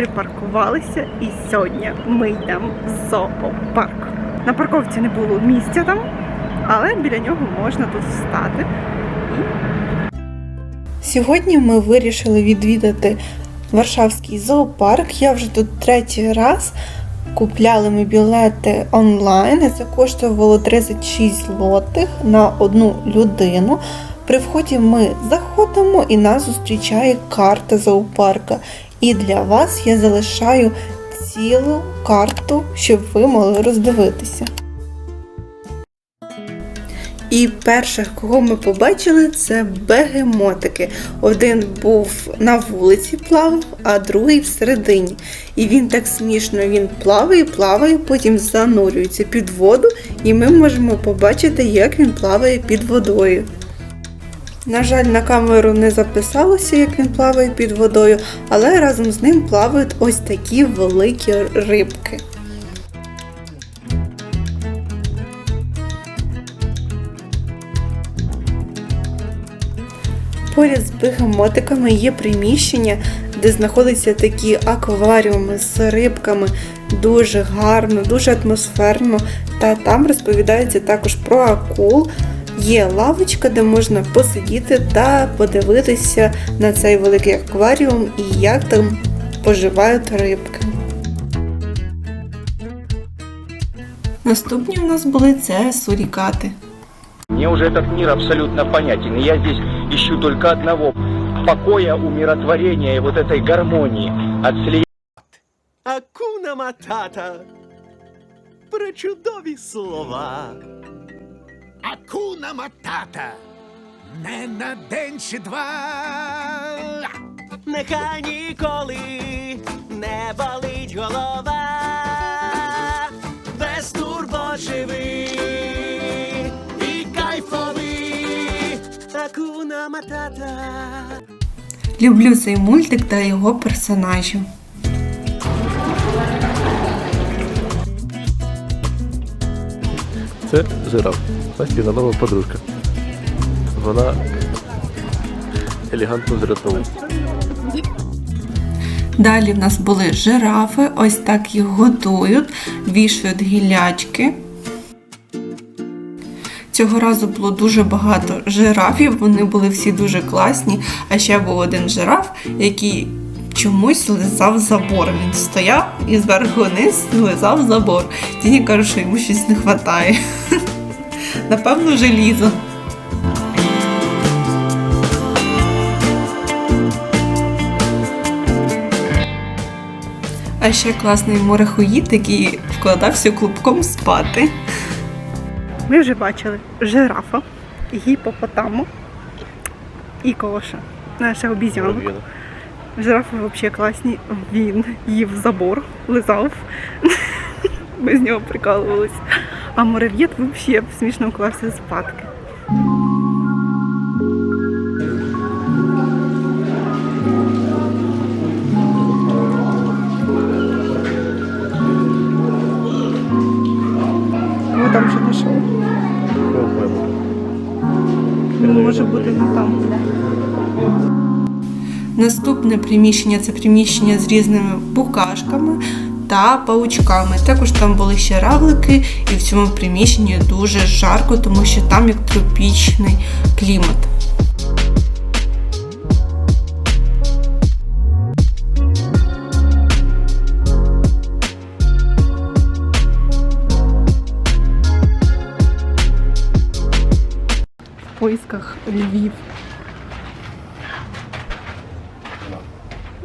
припаркувалися і сьогодні ми йдемо в зоопарк. На парковці не було місця там, але біля нього можна тут встати. Сьогодні ми вирішили відвідати Варшавський зоопарк. Я вже тут третій раз. Купляли ми білети онлайн, це коштувало 36 злотих на одну людину. При вході ми заходимо і нас зустрічає карта зоопарка. І для вас я залишаю цілу карту, щоб ви могли роздивитися. І перших, кого ми побачили, це бегемотики. Один був на вулиці плавав, а другий всередині. І він так смішно він плаває, плаває, потім занурюється під воду, і ми можемо побачити, як він плаває під водою. На жаль, на камеру не записалося, як він плаває під водою, але разом з ним плавають ось такі великі рибки. Поряд з бегемотиками є приміщення, де знаходяться такі акваріуми з рибками. Дуже гарно, дуже атмосферно. Та там розповідається також про акул. Є лавочка, де можна посидіти та подивитися на цей великий акваріум і як там поживають рибки. Наступні в нас були це сурікати. Мне уже этот мир абсолютно понятен. Я здесь ищу только одного – покоя, умиротворения и вот этой гармонии от слияния Акуна матата. Пречудові слова. Акуна матата. Не на день чи два. Нехай ніколи не болить голова. Без турбо живи і кайфовий. Акуна матата. Люблю цей мультик та його персонажів. Це жираф. Настіна нова подружка. Вона елегантно жартує. Далі в нас були жирафи, ось так їх готують, вішають гілячки. Цього разу було дуже багато жирафів, вони були всі дуже класні. А ще був один жираф, який чомусь лизав забор. Він стояв і зверху вниз лизав забор. Тіні каже, що йому щось не вистачає. Напевно, желізо. А ще класний морехоїд, який вкладався клубком спати. Ми вже бачили жирафа, гіпопотаму і коша. Наша обізянка. Жирафи взагалі класні. Він їв забор, лизав. Ми з нього прикалувалися. А мурав'єт взагалі смішно вклався спадки. О, там що. Він може бути не там. Наступне приміщення це приміщення з різними букашками та паучками. Також там були ще равлики, і в цьому приміщенні дуже жарко, тому що там як тропічний клімат. В поисках Львів.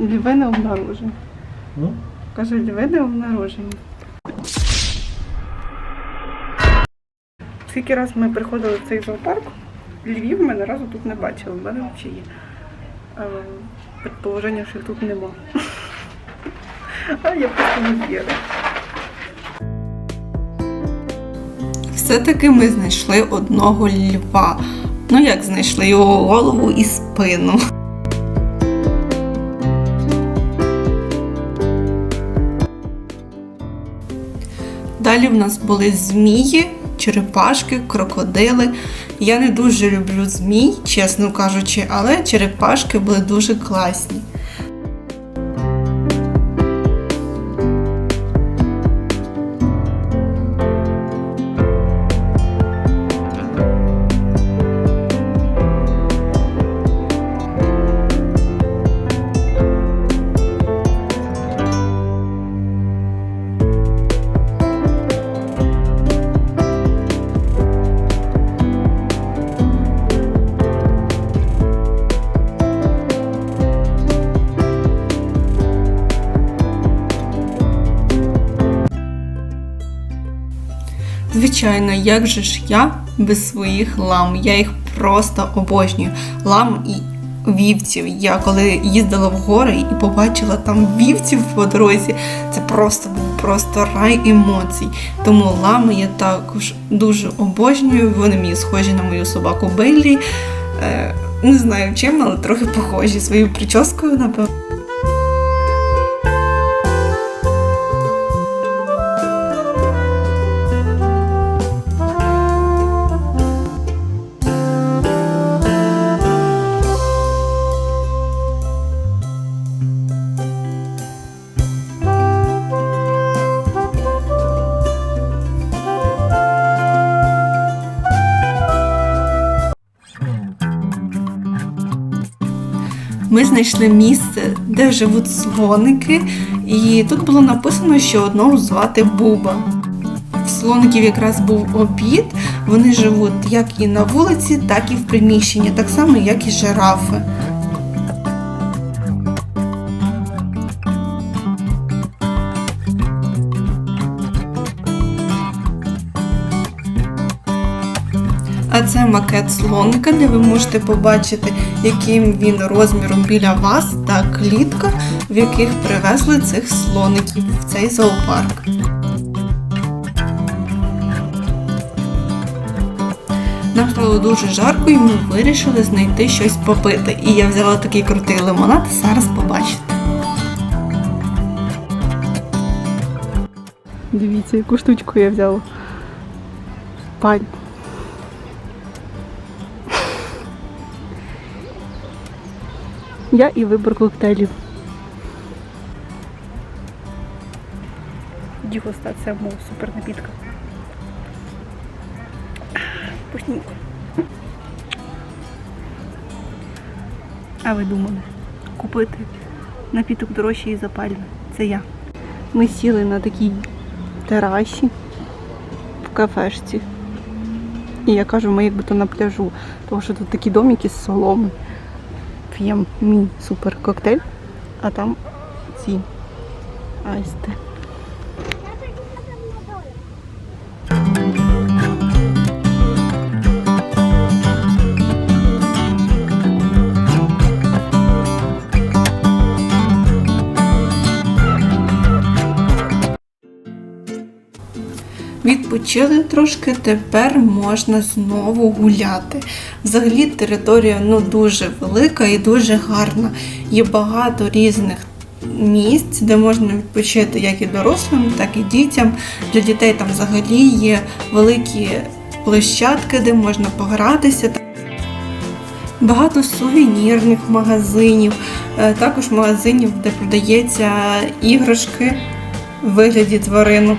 Льви не обнаружені. Ну? Каже, льви не обнаружені. Скільки раз ми приходили в цей зоопарк, Львів ми разу тут не бачили. У мене взагалі є е, предположення, що їх тут нема. А я просто не вірю. Все-таки ми знайшли одного льва. Ну як знайшли його голову і спину. Далі в нас були змії, черепашки, крокодили. Я не дуже люблю змій, чесно кажучи, але черепашки були дуже класні. Звичайно, як же ж я без своїх лам? Я їх просто обожнюю. Лам і вівців. Я коли їздила в гори і побачила там вівців по дорозі, це просто був просто рай емоцій. Тому лами я також дуже обожнюю. Вони мені схожі на мою собаку Беллі. Е, не знаю чим, але трохи похожі своєю прическою, напевно. Ми знайшли місце, де живуть слоники, і тут було написано, що одного звати Буба. В слоників якраз був обід. Вони живуть як і на вулиці, так і в приміщенні, так само, як і жирафи. А це макет слоника, де ви можете побачити, яким він розміром біля вас, та клітка, в яких привезли цих слоників в цей зоопарк. Нам стало дуже жарко і ми вирішили знайти щось попити. І я взяла такий крутий лимонад, зараз побачите. Дивіться, яку штучку я взяла. Пань. Я і вибір коктейлів. Дегустація мов супер напітка. Вкусненько. А ви думали, купити напіток дорожчий і запальний? Це я. Ми сіли на такій терасі в кафешці. І я кажу, ми якби то на пляжу, тому що тут такі домики з соломи п'ємо мій супер коктейль, а там ці айсти. Відпочили трошки, тепер можна знову гуляти. Взагалі територія ну, дуже велика і дуже гарна. Є багато різних місць, де можна відпочити як і дорослим, так і дітям. Для дітей там взагалі є великі площадки, де можна погратися. Багато сувенірних магазинів, е, також магазинів, де продається іграшки в вигляді тваринок.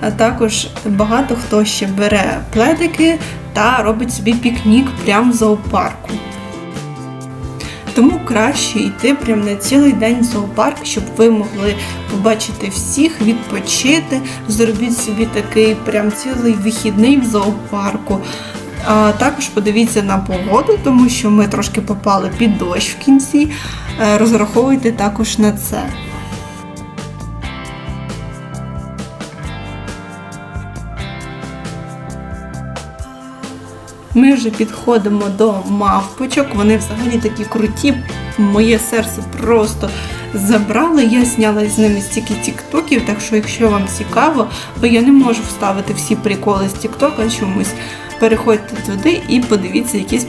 А також багато хто ще бере пледики та робить собі пікнік прямо в зоопарку. Тому краще йти прямо на цілий день в зоопарк, щоб ви могли побачити всіх, відпочити, зробіть собі такий прям цілий вихідний в зоопарку. А також подивіться на погоду, тому що ми трошки попали під дощ в кінці. Е, Розраховуйте також на це. Ми вже підходимо до мавпочок. Вони взагалі такі круті. Моє серце просто забрало. Я зняла з ними стільки тіктоків, так що, якщо вам цікаво, бо я не можу вставити всі приколи з тіктока чомусь. Переходьте туди і подивіться якісь.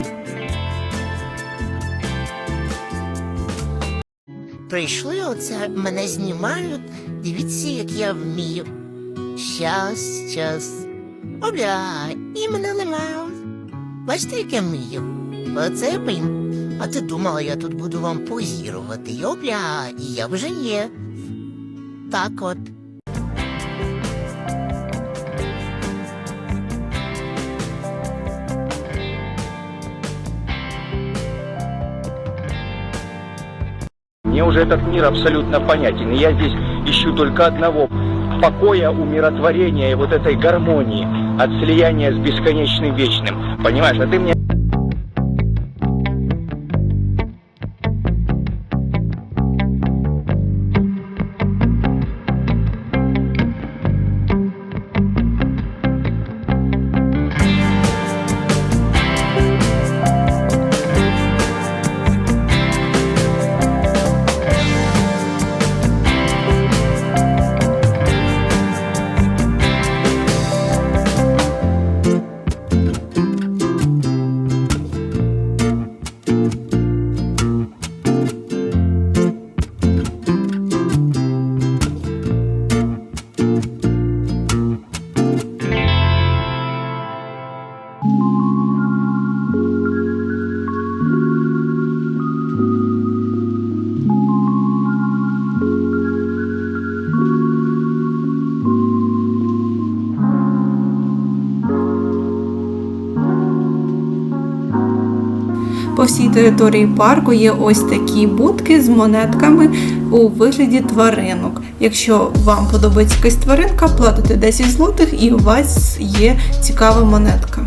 Прийшли оце, мене знімають. Дивіться, як я вмію. Щас, щас. Обля, і мене ламають. Бачите, як я вмію? Оце блін. А ти думала, я тут буду вам позірувати. І Обля, і я вже є. Так от. Мне уже этот мир абсолютно понятен. И я здесь ищу только одного покоя, умиротворения и вот этой гармонии от слияния с бесконечным вечным. Понимаешь, а ты мне по всій території парку є ось такі будки з монетками у вигляді тваринок. Якщо вам подобається якась тваринка, платите 10 злотих і у вас є цікава монетка.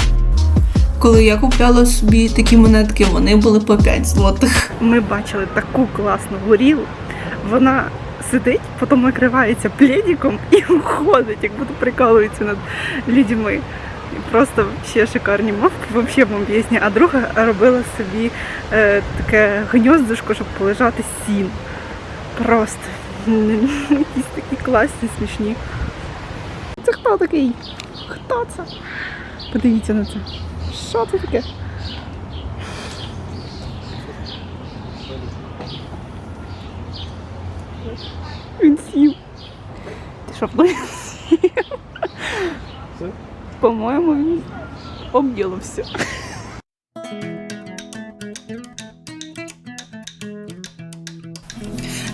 Коли я купляла собі такі монетки, вони були по 5 злотих. Ми бачили таку класну горілу. Вона сидить, потім накривається пледиком і уходить, як будто прикалується над людьми. Просто ще шикарні мавки, взагалі бомбезні. А друга робила собі е, таке гніздышко, щоб полежати сін. Просто якісь такі класні, смішні. Це хто такий? Хто це? Подивіться на це. Що це таке? Він сів. Ти що, сів? По-моєму, він обділився.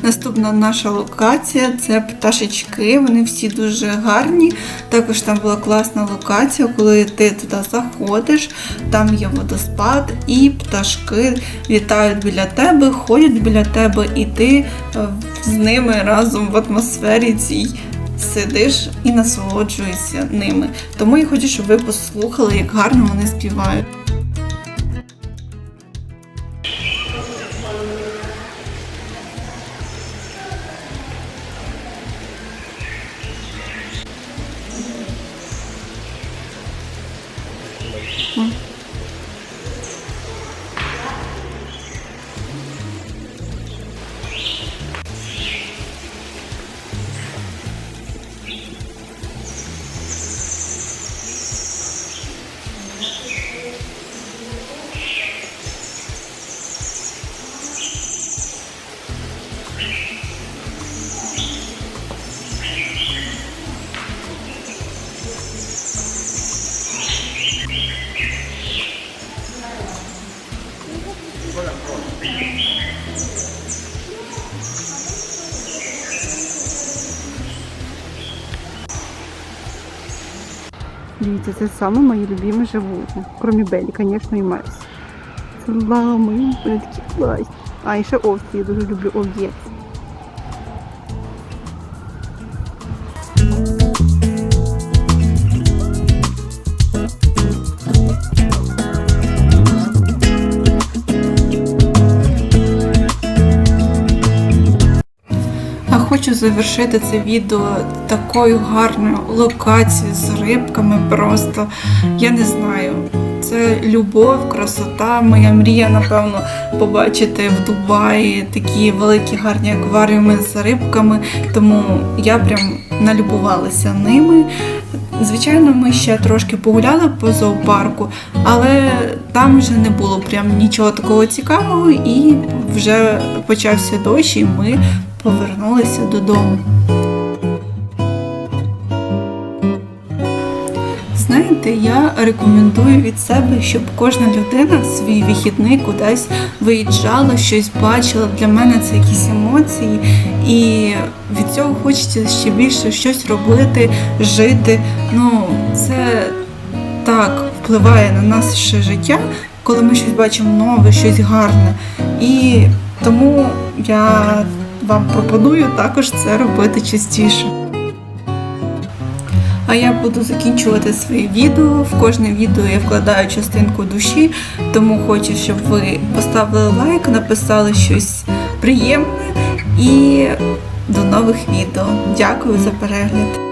Наступна наша локація це пташечки. Вони всі дуже гарні. Також там була класна локація, коли ти туди заходиш, там є водоспад, і пташки літають біля тебе, ходять біля тебе, і ти е, з ними разом в атмосфері цій сидиш і насолоджуєшся ними. Тому я хочу, щоб ви послухали, як гарно вони співають. Дивіться, це самые мои любимые животные. Кроме Белі, конечно, і Марс. Лами, вони такі класні. А, і ще овці, я дуже люблю овець. Завершити це відео такою гарною локацією з рибками. Просто я не знаю. Це любов, красота. Моя мрія, напевно, побачити в Дубаї такі великі гарні акваріуми з рибками. Тому я прям налюбувалася ними. Звичайно, ми ще трошки погуляли по зоопарку, але там вже не було прям нічого такого цікавого, і вже почався дощ, і ми повернулися додому. Знаєте, я рекомендую від себе, щоб кожна людина в свій вихідний кудись виїжджала, щось бачила. Для мене це якісь емоції, і від цього хочеться ще більше щось робити, жити. Ну, це так впливає на наше життя, коли ми щось бачимо нове, щось гарне. І тому я вам пропоную також це робити частіше. А я буду закінчувати своє відео. В кожне відео я вкладаю частинку душі, тому хочу, щоб ви поставили лайк, написали щось приємне і до нових відео. Дякую за перегляд.